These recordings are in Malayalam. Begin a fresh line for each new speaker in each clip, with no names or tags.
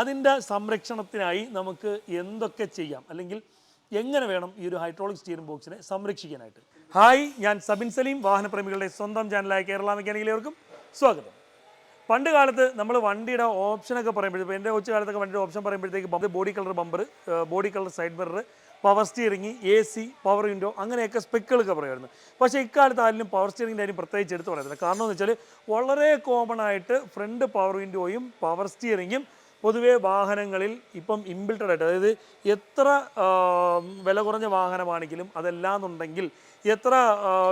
അതിന്റെ സംരക്ഷണത്തിനായി നമുക്ക് എന്തൊക്കെ ചെയ്യാം? അല്ലെങ്കിൽ എങ്ങനെ വേണം ഈ ഒരു ഹൈഡ്രോളിക് സ്റ്റിയറിംഗ് ബോക്സിനെ സംരക്ഷിക്കാനായിട്ട്? ഹായ് ഞാൻ സബിൻ സലീം വാഹനപ്രേമികളുടെ സ്വന്തം ചാനലായ കേരള മെക്കാനിക്കലേവർക്കും സ്വാഗതം. പണ്ട് കാലത്ത് നമ്മൾ വണ്ടിയുടെ ഓപ്ഷനൊക്കെ പറയുമ്പോഴത്തേക്ക് എന്റെ കൊച്ചു കാലത്തൊക്കെ വണ്ടിയുടെ ഓപ്ഷൻ പറയുമ്പോഴത്തേക്ക് body colour bumper body colour side mirror power steering A C power window അങ്ങനെയൊക്കെ സ്പെക്കുകളൊക്കെ പറയുമായിരുന്നു. പക്ഷേ ഇക്കാലത്ത് ആരിലും പവർ സ്റ്റിയറിംഗിന്റെ കാര്യം പ്രത്യേകിച്ച് എടുത്ത് പറയുന്നില്ല കാരണം എന്ന് വെച്ചാൽ വളരെ കോമൺ ആയിട്ട് ഫ്രണ്ട് പവർ വിൻഡോയും പവർ സ്റ്റിയറിംഗും പൊതുവേ വാഹനങ്ങളിൽ ഇപ്പം ഇമ്പിൾട്ടഡ് ആയിട്ട് അതായത് എത്ര വില കുറഞ്ഞ വാഹനമാണെങ്കിലും അതല്ലാന്നുണ്ടെങ്കിൽ എത്ര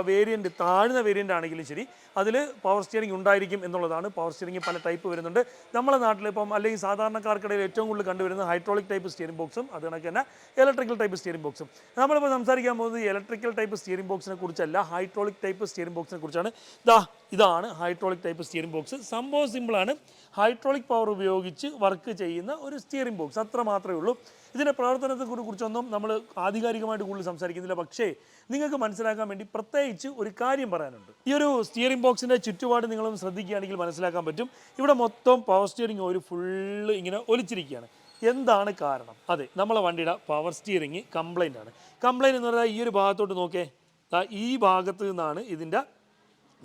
വേരിയന്റ് താഴ്ന്ന വേരിയന്റ് ആണെങ്കിലും ശരി അതിൽ പവർ സ്റ്റിയറിംഗ് ഉണ്ടായിരിക്കും എന്നുള്ളതാണ്. പവർ സ്റ്റിയറിംഗ് പല ടൈപ്പ് വരുന്നുണ്ട്. നമ്മുടെ നാട്ടിൽ ഇപ്പം അല്ലെങ്കിൽ സാധാരണക്കാർക്കിടയിൽ ഏറ്റവും കൂടുതൽ കണ്ടുവരുന്നത് ഹൈഡ്രോളിക് ടൈപ്പ് സ്റ്റിയറിംഗ് ബോക്സും അത് കണക്ക് തന്നെ ഇലക്ട്രിക്കൽ ടൈപ്പ് സ്റ്റിയറിംഗ് ബോക്സും നമ്മളിപ്പോൾ സംസാരിക്കാൻ പോകുന്നത് ഇലക്ട്രിക്കൽ ടൈപ്പ് സ്റ്റിയറിംഗ് ബോക്സിനെ കുറിച്ചല്ല ഹൈഡ്രോളിക് ടൈപ്പ് സ്റ്റിയറിംഗ് ബോക്സിനെ കുറിച്ചാണ്. ദാ ഇതാണ് ഹൈഡ്രോളിക് ടൈപ്പ് സ്റ്റിയറിംഗ് ബോക്സ് സംഭവം സിമ്പിളാണ് ഹൈഡ്രോളിക് പവർ ഉപയോഗിച്ച് വർക്ക് ചെയ്യുന്ന ഒരു സ്റ്റിയറിംഗ് ബോക്സ് അത്ര മാത്രമേ ഉള്ളൂ. ഇതിന്റെ പ്രവർത്തനത്തെ കുറിച്ചൊന്നും നമ്മൾ ആധികാരികമായിട്ട് കൂടുതൽ സംസാരിക്കുന്നില്ല. പക്ഷേ നിങ്ങൾക്ക് മനസ്സിലാക്കാൻ വേണ്ടി പ്രത്യേകിച്ച് ഒരു കാര്യം പറയാനുണ്ട്. ഈ ഒരു സ്റ്റിയറിംഗ് ബോക്സിന്റെ ചുറ്റുപാട് നിങ്ങളും ശ്രദ്ധിക്കുകയാണെങ്കിൽ മനസ്സിലാക്കാൻ പറ്റും. ഇവിടെ മൊത്തം പവർ സ്റ്റിയറിംഗ് ഒരു ഫുള്ള് ഇങ്ങനെ ഒലിച്ചിരിക്കുകയാണ്. എന്താണ് കാരണം? അതെ നമ്മളെ വണ്ടിയുടെ പവർ സ്റ്റിയറിംഗ് കംപ്ലൈന്റ് ആണ്. കംപ്ലൈന്റ് എന്ന് പറഞ്ഞാൽ ഈ ഒരു ഭാഗത്തോട്ട് നോക്കേ ഈ ഭാഗത്ത് നിന്നാണ് ഇതിന്റെ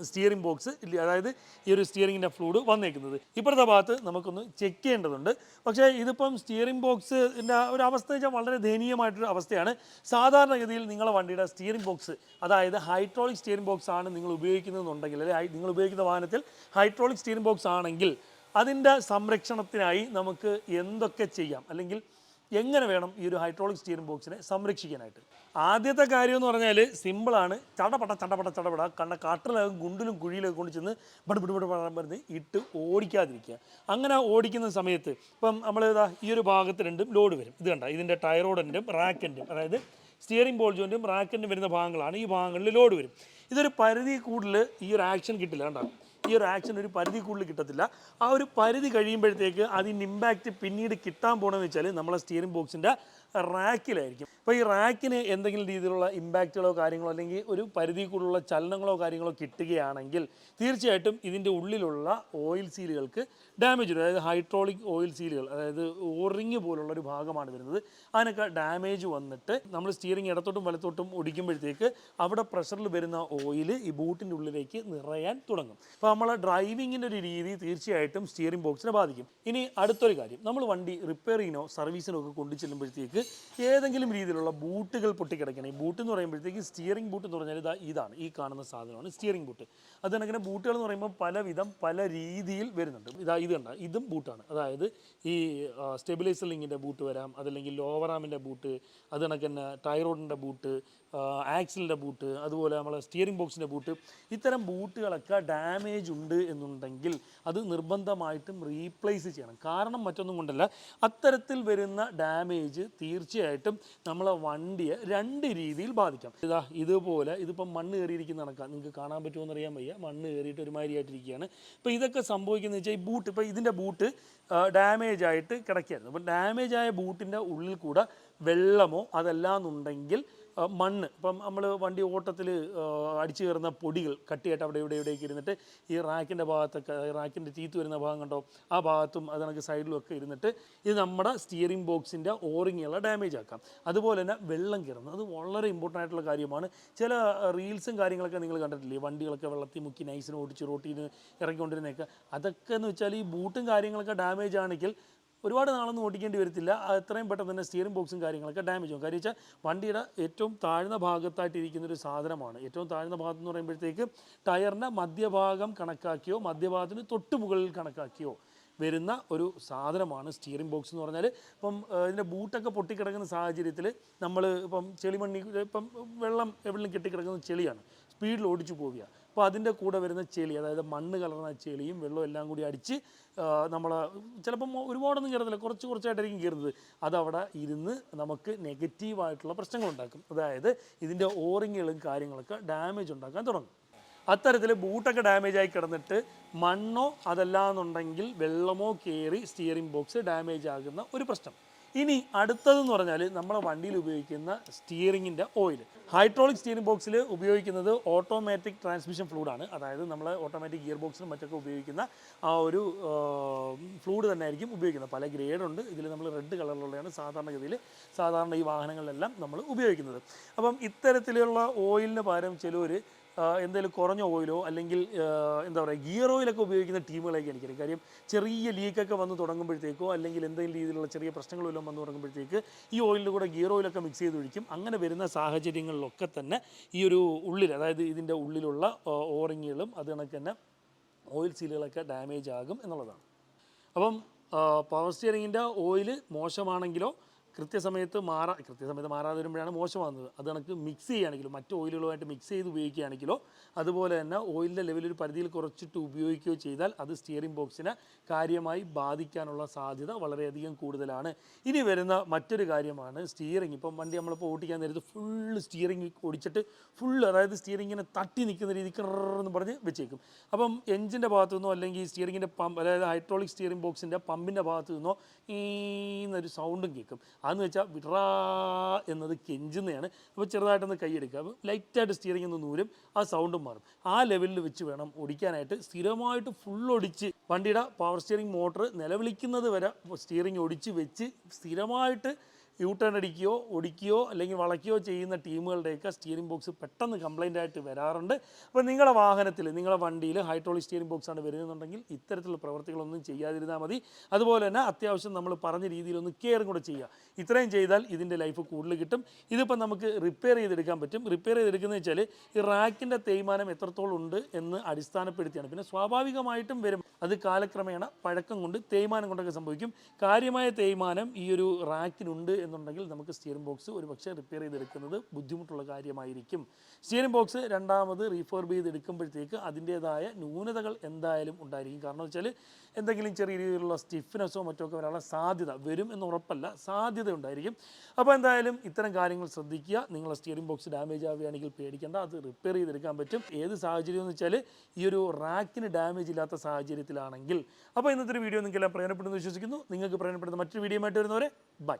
സ്റ്റിയറിംഗ് ബോക്സ് അതായത് ഈ ഒരു സ്റ്റിയറിംഗിന്റെ ഫ്ലൂഡ് വന്നേക്കുന്നത്. ഇപ്പോഴത്തെ ഭാഗത്ത് നമുക്കൊന്ന് ചെക്ക് ചെയ്യേണ്ടതുണ്ട്. പക്ഷേ ഇതിപ്പം സ്റ്റിയറിംഗ് ബോക്സിന്റെ ഒരു അവസ്ഥ വെച്ചാൽ വളരെ ദയനീയമായിട്ടൊരു അവസ്ഥയാണ്. സാധാരണഗതിയിൽ നിങ്ങളെ വണ്ടിയുടെ സ്റ്റിയറിംഗ് ബോക്സ് അതായത് ഹൈഡ്രോളിക് സ്റ്റിയറിംഗ് ബോക്സ് ആണ് നിങ്ങൾ ഉപയോഗിക്കുന്നതെന്നുണ്ടെങ്കിൽ അല്ലെങ്കിൽ നിങ്ങൾ ഉപയോഗിക്കുന്ന വാഹനത്തിൽ ഹൈഡ്രോളിക് സ്റ്റിയറിംഗ് ബോക്സ് ആണെങ്കിൽ അതിന്റെ സംരക്ഷണത്തിനായി നമുക്ക് എന്തൊക്കെ ചെയ്യാം? അല്ലെങ്കിൽ എങ്ങനെ വേണം ഈ ഒരു ഹൈഡ്രോളിക് സ്റ്റിയറിംഗ് ബോക്സിനെ സംരക്ഷിക്കാനായിട്ട്? ആദ്യത്തെ കാര്യം എന്ന് പറഞ്ഞാൽ സിമ്പിളാണ് ചടപട ചടപട ചടപട. കണ്ട കാട്ടിലും ഗുണ്ടിലും കുഴിയിലൊക്കെ കൊണ്ട് ചെന്ന് ബട് ബിട് ബിട് പറഞ്ഞ് ഇട്ട് ഓടിക്കാതിരിക്കുക. അങ്ങനെ ഓടിക്കുന്ന സമയത്ത് ഇപ്പം നമ്മൾ ഇതാ ഈ ഒരു ഭാഗത്ത് രണ്ടും ലോഡ് വരും. ഇത് കണ്ട ഇതിന്റെ ടയറോഡന്റും റാക്കന്റെ അതായത് സ്റ്റിയറിംഗ് ബോൾ ജോയിന്റും റാക്കന്റെ വരുന്ന ഭാഗങ്ങളാണ് ഈ ഭാഗങ്ങളിൽ ലോഡ് വരും. ഇതൊരു പരിധി കൂടുതൽ ഈ ഒരു ആക്ഷൻ കിട്ടില്ല. കണ്ടോ? ഈ ഒരു ആക്ഷൻ ഒരു പരിധിക്കുള്ളിൽ കിട്ടത്തില്ല. ആ ഒരു പരിധി കഴിയുമ്പോഴത്തേക്ക് അതിന്റെ ഇമ്പാക്റ്റ് പിന്നീട് കിട്ടാൻ പോകണമെന്ന് വെച്ചാൽ നമ്മളെ സ്റ്റിയറിംഗ് ബോക്സിന്റെ റാക്കിലായിരിക്കും. അപ്പോൾ ഈ റാക്കിന് എന്തെങ്കിലും രീതിയിലുള്ള ഇമ്പാക്റ്റുകളോ കാര്യങ്ങളോ അല്ലെങ്കിൽ ഒരു പരിധി കൂടുതലുള്ള ചലനങ്ങളോ കാര്യങ്ങളോ കിട്ടുകയാണെങ്കിൽ തീർച്ചയായിട്ടും ഇതിന്റെ ഉള്ളിലുള്ള ഓയിൽ സീലുകൾക്ക് ഡാമേജ് വരും. അതായത് ഹൈഡ്രോളിക് ഓയിൽ സീലുകൾ അതായത് ഓറിങ് പോലുള്ള ഒരു ഭാഗമാണ് വരുന്നത്. അതിനൊക്കെ ഡാമേജ് വന്നിട്ട് നമ്മൾ സ്റ്റിയറിംഗ് ഇടത്തോട്ടും വലത്തോട്ടും ഒടിക്കുമ്പോഴത്തേക്ക് അവിടെ പ്രഷറിൽ വരുന്ന ഓയിൽ ഈ ബൂട്ടിന്റെ ഉള്ളിലേക്ക് നിറയാൻ തുടങ്ങും. നമ്മളെ ഡ്രൈവിങ്ങിന്റെ ഒരു രീതി തീർച്ചയായിട്ടും സ്റ്റിയറിംഗ് ബോക്സിനെ ബാധിക്കും. ഇനി അടുത്തൊരു കാര്യം. നമ്മൾ വണ്ടി റിപ്പയറിങ്ങിനോ സർവീസിനോ ഒക്കെ കൊണ്ടു ചെല്ലുമ്പോഴത്തേക്ക് ഏതെങ്കിലും രീതിയിലുള്ള ബൂട്ടുകൾ പൊട്ടിക്കിടക്കണം. ഈ ബൂട്ട് എന്ന് പറയുമ്പോഴത്തേക്ക് സ്റ്റിയറിംഗ് ബൂട്ട് എന്ന് പറഞ്ഞാൽ ഇതാ ഇതാണ് ഈ കാണുന്ന സാധനമാണ് സ്റ്റിയറിംഗ് ബൂട്ട് അത് കണക്കിന് ബൂട്ടുകൾ എന്ന് പറയുമ്പോൾ പലവിധം പല രീതിയിൽ വരുന്നുണ്ട്. ഇതാ ഇത് കണ്ട ഇതും ബൂട്ടാണ്. അതായത് ഈ സ്റ്റെബിലൈസർ ലിങ്ങിന്റെ ബൂട്ട് വരാം അതല്ലെങ്കിൽ ലോവറാമിന്റെ ബൂട്ട് അത് തന്നെ ടൈറോഡിന്റെ ബൂട്ട് ആക്സിലിന്റെ ബൂട്ട് അതുപോലെ നമ്മളെ സ്റ്റിയറിംഗ് ബോക്സിന്റെ ബൂട്ട് ഇത്തരം ബൂട്ടുകളൊക്കെ ഡാമേജ് ഉണ്ട് എന്നുണ്ടെങ്കിൽ അത് നിർബന്ധമായിട്ടും റീപ്ലേസ് ചെയ്യണം. കാരണം മറ്റൊന്നും കൊണ്ടല്ല അത്തരത്തിൽ വരുന്ന ഡാമേജ് തീർച്ചയായിട്ടും നമ്മളെ വണ്ടിയെ രണ്ട് രീതിയിൽ ബാധിക്കാം. ഇതാ ഇതുപോലെ ഇതിപ്പം മണ്ണ് കയറിയിരിക്കുന്ന നടക്കാം നിങ്ങൾക്ക് കാണാൻ പറ്റുമോ എന്നറിയാൻ വയ്യ. മണ്ണ് കയറിയിട്ട് ഒരുമാതിരിയായിട്ടിരിക്കുകയാണ് ഇപ്പോൾ ഇതൊക്കെ സംഭവിക്കുന്നത് വെച്ചാൽ ഈ ബൂട്ട് ഇപ്പോൾ ഇതിന്റെ ബൂട്ട് ഡാമേജ് ആയിട്ട് കിടക്കുകയായിരുന്നു അപ്പോൾ ഡാമേജ് ആയ ബൂട്ടിന്റെ ഉള്ളിൽ കൂടെ വെള്ളമോ അതല്ലാന്നുണ്ടെങ്കിൽ മണ്ണ്. ഇപ്പം നമ്മൾ വണ്ടി ഓട്ടത്തിൽ അടിച്ചു കയറുന്ന പൊടികൾ കട്ടിയായിട്ട് അവിടെ ഇവിടെ ഇവിടേക്ക് ഇരുന്നിട്ട് ഈ റാക്കിന്റെ ഭാഗത്തൊക്കെ റാക്കിന്റെ ചീത്ത് വരുന്ന ഭാഗം കണ്ടോ? ആ ഭാഗത്തും അത് കണക്ക് സൈഡിലും ഒക്കെ ഇരുന്നിട്ട് ഇത് നമ്മുടെ സ്റ്റിയറിംഗ് ബോക്സിന്റെ ഓറിങ്ങുള്ള ഡാമേജ് ആക്കാം. അതുപോലെ തന്നെ വെള്ളം കയറുന്നത്. അത് വളരെ ഇമ്പോർട്ടന്റ് ആയിട്ടുള്ള കാര്യമാണ്. ചില റീൽസും കാര്യങ്ങളൊക്കെ നിങ്ങൾ കണ്ടിട്ടില്ലേ? വണ്ടികളൊക്കെ വെള്ളത്തിൽ മുക്കി നൈസിന് ഓടിച്ച് റോട്ടിന് ഇറങ്ങിക്കൊണ്ടിരുന്നേക്കെ അതൊക്കെ എന്ന് വെച്ചാൽ ഈ ബൂട്ടും കാര്യങ്ങളൊക്കെ ഡാമേജ് ആണെങ്കിൽ ഒരുപാട് നാളൊന്നും ഓടിക്കേണ്ടി വരത്തില്ല. എത്രയും പെട്ടെന്ന് തന്നെ സ്റ്റിയറിംഗ് ബോക്സും കാര്യങ്ങളൊക്കെ ഡാമേജ് ആവും. കാര്യം വെച്ചാൽ വണ്ടിയുടെ ഏറ്റവും താഴ്ന്ന ഭാഗത്തായിട്ട് ഇരിക്കുന്ന ഒരു സാധനമാണ്. ഏറ്റവും താഴ്ന്ന ഭാഗത്ത് എന്ന് പറയുമ്പോഴത്തേക്ക് ടയറിന്റെ മധ്യഭാഗം കണക്കാക്കിയോ മധ്യഭാഗത്തിന് തൊട്ട് മുകളിൽ കണക്കാക്കിയോ വരുന്ന ഒരു സാധനമാണ് സ്റ്റിയറിംഗ് ബോക്സ് എന്ന് പറഞ്ഞാൽ ഇപ്പം ഇതിന്റെ ബൂട്ടൊക്കെ പൊട്ടിക്കിടക്കുന്ന സാഹചര്യത്തിൽ നമ്മൾ ഇപ്പം ചെളിമണ്ണി ഇപ്പം വെള്ളം എവിടെയും കെട്ടിക്കിടക്കുന്ന ചെളിയാണ്. സ്പീഡിൽ ഓടിച്ചു പോവുക അപ്പോൾ അതിന്റെ കൂടെ വരുന്ന ചെളി അതായത് മണ്ണ് കലർന്ന ചെളിയും വെള്ളവും എല്ലാം കൂടി അടിച്ച് നമ്മൾ ചിലപ്പം ഒരുപാടൊന്നും കയറുന്നില്ല കുറച്ച് കുറച്ചായിട്ടായിരിക്കും കയറുന്നത് അതവിടെ ഇരുന്ന് നമുക്ക് നെഗറ്റീവായിട്ടുള്ള പ്രശ്നങ്ങളുണ്ടാക്കും അതായത് ഇതിന്റെ ഓറിങ്ങുകളും കാര്യങ്ങളൊക്കെ ഡാമേജ് ഉണ്ടാക്കാൻ തുടങ്ങും. അത്തരത്തിൽ ബൂട്ടൊക്കെ ഡാമേജ് ആയി കിടന്നിട്ട് മണ്ണോ അതല്ലാന്നുണ്ടെങ്കിൽ വെള്ളമോ കയറി സ്റ്റിയറിംഗ് ബോക്സ് ഡാമേജ് ആകുന്ന ഒരു പ്രശ്നം. ഇനി അടുത്തതെന്ന് പറഞ്ഞാൽ നമ്മുടെ വണ്ടിയിൽ ഉപയോഗിക്കുന്ന സ്റ്റിയറിങ്ങിന്റെ ഓയിൽ ഹൈഡ്രോളിക് സ്റ്റിയറിംഗ് ബോക്സിൽ ഉപയോഗിക്കുന്നത് ഓട്ടോമാറ്റിക് ട്രാൻസ്മിഷൻ ഫ്ലൂഡാണ് അതായത് നമ്മൾ ഓട്ടോമാറ്റിക് ഗിയർ ബോക്സിനും മറ്റൊക്കെ ഉപയോഗിക്കുന്ന ആ ഒരു ഫ്ലൂഡ് തന്നെ ആയിരിക്കും ഉപയോഗിക്കുന്നത്. പല ഗ്രേഡുണ്ട് ഇതിൽ നമ്മൾ റെഡ് കളറിലുള്ളതാണ് സാധാരണഗതിയിൽ സാധാരണ ഈ വാഹനങ്ങളിലെല്ലാം നമ്മൾ ഉപയോഗിക്കുന്നത്. അപ്പം ഇത്തരത്തിലുള്ള ഓയിലിന് പകരം ചിലർ എന്തെങ്കിലും കുറഞ്ഞ ഓയിലോ അല്ലെങ്കിൽ എന്താ പറയുക ഗിയർ ഓയിലൊക്കെ ഉപയോഗിക്കുന്ന ടീമുകളൊക്കെ എനിക്കറിയാം കാര്യം ചെറിയ ലീക്കൊക്കെ വന്ന് തുടങ്ങുമ്പോഴത്തേക്കോ അല്ലെങ്കിൽ എന്തെങ്കിലും രീതിയിലുള്ള ചെറിയ പ്രശ്നങ്ങളോ എല്ലാം വന്ന് തുടങ്ങുമ്പോഴത്തേക്ക് ഈ ഓയിലിന്റെ കൂടെ ഗിയർ ഓയിലൊക്കെ മിക്സ് ചെയ്ത് ഒഴിക്കും. അങ്ങനെ വരുന്ന സാഹചര്യങ്ങളിലൊക്കെ തന്നെ ഈ ഒരു ഉള്ളിൽ അതായത് ഇതിന്റെ ഉള്ളിലുള്ള ഓറിങ്ങുകളും അത് കണക്ക് തന്നെ ഓയിൽ സീലുകളൊക്കെ ഡാമേജ് ആകും എന്നുള്ളതാണ്. അപ്പം പവർ സ്റ്റിയറിങ്ങിന്റെ ഓയിൽ മോശമാണെങ്കിലോ കൃത്യസമയത്ത് മാറാ കൃത്യസമയത്ത് മാറാതെ വരുമ്പോഴാണ് മോശമാകുന്നത് അത് കണക്ക് മിക്സ് ചെയ്യുകയാണെങ്കിലോ മറ്റ് ഓയിലുകളുമായിട്ട് മിക്സ് ചെയ്ത് ഉപയോഗിക്കുകയാണെങ്കിലോ അതുപോലെ തന്നെ ഓയിലിന്റെ ലെവൽ ഒരു പരിധിയിൽ കുറച്ചിട്ട് ഉപയോഗിക്കുകയോ ചെയ്താൽ അത് സ്റ്റിയറിംഗ് ബോക്സിനെ കാര്യമായി ബാധിക്കാനുള്ള സാധ്യത വളരെയധികം കൂടുതലാണ്. ഇനി വരുന്ന മറ്റൊരു കാര്യമാണ് സ്റ്റിയറിംഗ് ഇപ്പം വണ്ടി നമ്മളിപ്പോൾ ഓടിക്കാൻ നേരത്ത് ഫുള്ള് സ്റ്റിയറിംഗ് ഓടിച്ചിട്ട് ഫുൾ അതായത് സ്റ്റിയറിങ്ങിനെ തട്ടി നിൽക്കുന്ന രീതി എന്ന് പറഞ്ഞ് വെച്ചേക്കും. അപ്പം എഞ്ചിന്റെ ഭാഗത്തു നിന്നോ അല്ലെങ്കിൽ സ്റ്റിയറിങ്ങിന്റെ പമ്പ് അതായത് ഹൈഡ്രോളിക് സ്റ്റിയറിംഗ് ബോക്സിന്റെ പമ്പിന്റെ ഭാഗത്തു നിന്നോ ഈ എന്നൊരു സൗണ്ടും കേൾക്കും. അതെന്ന് വെച്ചാൽ വിട്രാ എന്നത് കെഞ്ചുന്നതാണ് അപ്പോൾ ചെറുതായിട്ടൊന്ന് കൈയെടുക്കുക. അപ്പോൾ ലൈറ്റായിട്ട് സ്റ്റിയറിംഗ് ഒന്ന് നൂരും ആ സൗണ്ടും മാറും. ആ ലെവലിൽ വെച്ച് വേണം ഓടിക്കാനായിട്ട്. സ്ഥിരമായിട്ട് ഫുൾ ഒടിച്ച് വണ്ടിയുടെ പവർ സ്റ്റിയറിംഗ് മോട്ടർ നിലവിളിക്കുന്നത് വരെ സ്റ്റിയറിംഗ് ഒടിച്ച് വെച്ച് സ്ഥിരമായിട്ട് യൂ ടേൺ അടിക്കുകയോ ഒടിക്കുകയോ അല്ലെങ്കിൽ വളയ്ക്കുകയോ ചെയ്യുന്ന ടീമുകളുടെയൊക്കെ സ്റ്റിയറിംഗ് ബോക്സ് പെട്ടെന്ന് കംപ്ലൈന്റ് ആയിട്ട് വരാറുണ്ട്. അപ്പോൾ നിങ്ങളുടെ വാഹനത്തിൽ നിങ്ങളുടെ വണ്ടിയിൽ ഹൈഡ്രോളിക് സ്റ്റിയറിംഗ് ബോക്സ് ആണ് വരുന്നുണ്ടെങ്കിൽ ഇത്തരത്തിലുള്ള പ്രവർത്തികളൊന്നും ചെയ്യാതിരുന്നാൽ മതി. അതുപോലെ തന്നെ അത്യാവശ്യം നമ്മൾ പറഞ്ഞ രീതിയിലൊന്ന് കെയറും കൂടെ ചെയ്യുക. ഇത്രയും ചെയ്താൽ ഇതിന്റെ ലൈഫ് കൂടുതൽ കിട്ടും. ഇതിപ്പോൾ നമുക്ക് റിപ്പയർ ചെയ്തെടുക്കാൻ പറ്റും. റിപ്പയർ ചെയ്തെടുക്കുന്നത് വെച്ചാൽ ഈ റാക്കിന്റെ തേയ്മാനം എത്രത്തോളം ഉണ്ട് എന്ന് അടിസ്ഥാനപ്പെടുത്തിയാണ്. പിന്നെ സ്വാഭാവികമായിട്ടും വരും. അത് കാലക്രമേണ പഴക്കം കൊണ്ട് തേയ്മാനം കൊണ്ടൊക്കെ സംഭവിക്കും. കാര്യമായ തേയ്മാനം ഈ ഒരു റാക്കിനുണ്ട് എന്നുണ്ടെങ്കിൽ നമുക്ക് സ്റ്റിയറിംഗ് ബോക്സ് ഒരു പക്ഷേ റിപ്പയർ ചെയ്തെടുക്കുന്നത് ബുദ്ധിമുട്ടുള്ള കാര്യമായിരിക്കും. സ്റ്റിയറിംഗ് ബോക്സ് രണ്ടാമത് റീഫോർബ് ചെയ്തെടുക്കുമ്പോഴത്തേക്ക് അതിന്റേതായ ന്യൂനതകൾ എന്തായാലും ഉണ്ടായിരിക്കും. കാരണം വെച്ചാൽ എന്തെങ്കിലും ചെറിയ രീതിയിലുള്ള സ്റ്റിഫ്നെസ്സോ മറ്റോ ഒക്കെ വരാനുള്ള സാധ്യത വരും എന്ന് ഉറപ്പല്ല. സാധ്യത ഉണ്ടായിരിക്കും. അപ്പോൾ എന്തായാലും ഇത്തരം കാര്യങ്ങൾ ശ്രദ്ധിക്കുക. നിങ്ങളുടെ സ്റ്റിയറിംഗ് ബോക്സ് ഡാമേജ് ആവുകയാണെങ്കിൽ പേടിക്കേണ്ട. അത് റിപ്പയർ ചെയ്തെടുക്കാൻ പറ്റും. ഏത് സാഹചര്യം എന്ന് വെച്ചാൽ ഈ ഒരു റാക്കിന് ഡാമേജ് ഇല്ലാത്ത സാഹചര്യത്തിലാണെങ്കിൽ. അപ്പോൾ ഇന്നത്തെ വീഡിയോ നിങ്ങൾക്കെല്ലാം പ്രയോജനപ്പെടുന്നു വിശ്വസിക്കുന്നു. നിങ്ങൾക്ക് പ്രയോജനപ്പെടുന്ന മറ്റൊരു വീഡിയോ ആയിട്ട് വരുന്നവരെ ബൈ